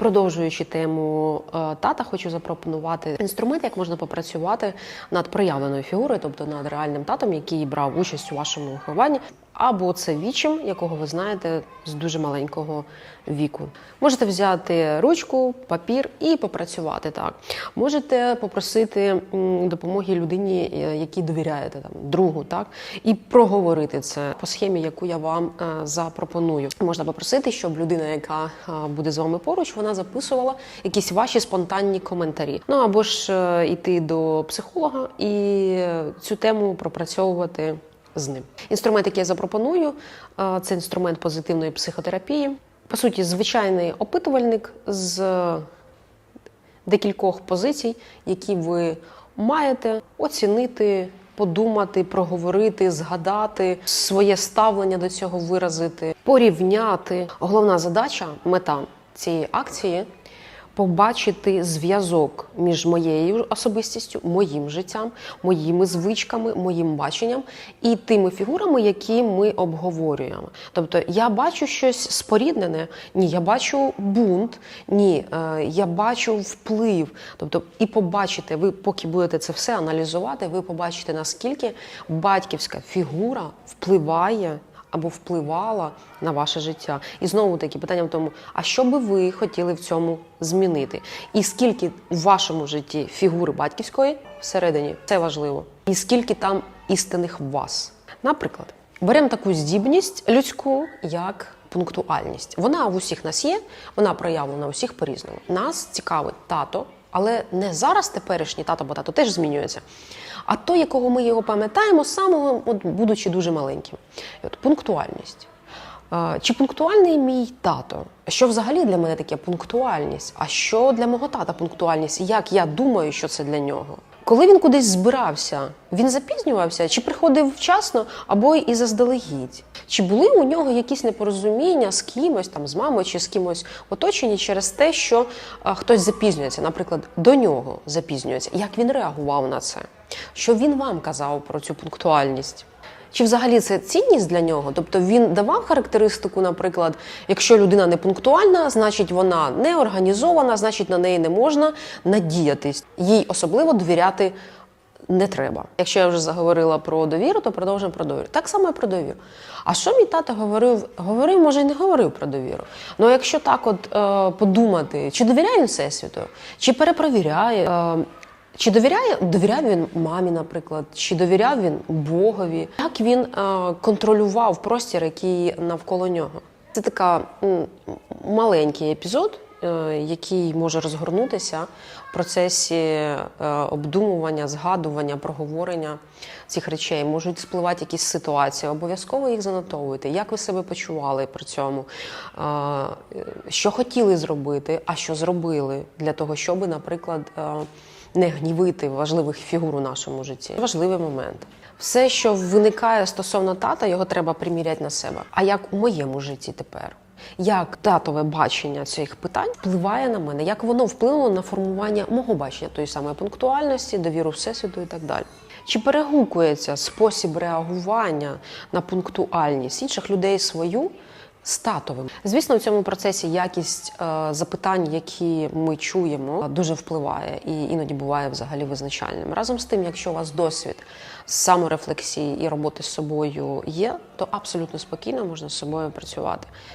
Продовжуючи тему е, тата, хочу запропонувати інструмент, як можна попрацювати над проявленою фігурою, тобто над реальним татом, який брав участь у вашому вихованні, або це вічим, якого ви знаєте з дуже маленького віку. Можете взяти ручку, папір і попрацювати так. Можете попросити допомоги людині, е, якій довіряєте, там другу, так і проговорити це по схемі, яку я вам е, запропоную. Можна попросити, щоб людина, яка е, буде з вами поруч, вона записувала якісь ваші спонтанні коментарі. Ну або ж йти до психолога і цю тему пропрацьовувати з ним. Інструмент, який я запропоную, це інструмент позитивної психотерапії. По суті, звичайний опитувальник з декількох позицій, які ви маєте оцінити, подумати, проговорити, згадати, своє ставлення до цього виразити, порівняти. Головна задача, мета цієї акції побачити зв'язок між моєю особистістю, моїм життям, моїми звичками, моїм баченням і тими фігурами, які ми обговорюємо. Тобто я бачу щось споріднене, ні, я бачу бунт, ні, е, я бачу вплив. Тобто, і побачите, ви поки будете це все аналізувати, ви побачите, наскільки батьківська фігура впливає або впливала на ваше життя. І знову таки питання в тому, а що би ви хотіли в цьому змінити? І скільки у вашому житті фігури батьківської всередині це важливо, і скільки там істинних вас? Наприклад, беремо таку здібність людську, як пунктуальність. Вона в усіх нас є, вона проявлена у всіх по-різному. Нас цікавить тато, але не зараз теперішній тато, бо тато теж змінюється. А той, якого ми його пам'ятаємо, самого, от, будучи дуже маленьким. І от пунктуальність. Чи пунктуальний мій тато? Що взагалі для мене таке пунктуальність? А що для мого тата пунктуальність? Як я думаю, що це для нього? Коли він кудись збирався, він запізнювався, чи приходив вчасно, або і заздалегідь? Чи були у нього якісь непорозуміння з кимось, там з мамою чи з кимось оточені через те, що а, хтось запізнюється, наприклад, до нього запізнюється? Як він реагував на це? Що він вам казав про цю пунктуальність? Чи взагалі це цінність для нього? Тобто він давав характеристику, наприклад, якщо людина не пунктуальна, значить вона не організована, значить на неї не можна надіятись. Їй особливо довіряти не треба. Якщо я вже заговорила про довіру, то продовжуємо про довіру. Так само і про довіру. А що мій тато говорив? Говорив, може, й не говорив про довіру. Ну якщо так от е, подумати, чи довіряє він всесвіту, чи перепровіряє. Е, чи довіряє довіряв він мамі, наприклад, чи довіряв він Богові? Як він е, контролював простір, який навколо нього? Це така м, маленький епізод, е, який може розгорнутися в процесі е, обдумування, згадування, проговорення цих речей. Можуть спливати якісь ситуації, обов'язково їх занотовуйте. Як ви себе почували при цьому? Е, що хотіли зробити, а що зробили для того, щоб, наприклад, е, не гнівити важливих фігур у нашому житті. Важливий момент. Все, що виникає стосовно тата, його треба приміряти на себе. А як у моєму житті тепер? Як татове бачення цих питань впливає на мене? Як воно вплинуло на формування мого бачення тої самої пунктуальності, довіру всесвіту і так далі? Чи перегукується спосіб реагування на пунктуальність інших людей свою з татовим? Звісно, у цьому процесі якість е, запитань, які ми чуємо, дуже впливає і іноді буває взагалі визначальним. Разом з тим, якщо у вас досвід саморефлексії і роботи з собою є, то абсолютно спокійно можна з собою працювати.